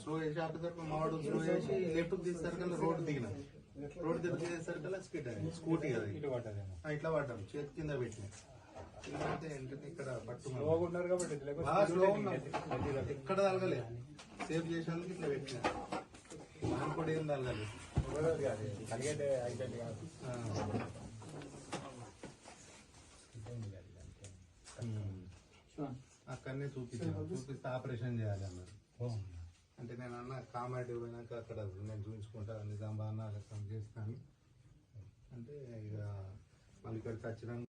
Slow చేసి ఆపేసరికి మావాడు slow చేసి లెఫ్ట్ తీసేసరికి రోడ్డు దిగిన. రోడ్డు దగ్గర తీసేసరికి స్పీడ్ అయింది స్కూటీ అది ఇట్లా పడ్డాం చేతి కింద పెట్టిన. ఇక్కడ ఎక్కడ తగలలే. సేఫ్ చేసినందుకు ఇట్లా పెట్టిన. మనం కూడా ఏం తగలలేదు. అక్కడనే చూపించాను. చూపిస్తే ఆపరేషన్ చేయాలి అన్నారు. అంటే నేను అన్న కామారెడ్డి పోయినాక అక్కడ నేను చూపించుకుంటా నిజామాబాద్ అన్న చేస్తాను. అంటే ఇక మళ్ళీ ఇక్కడికి వచ్చినాక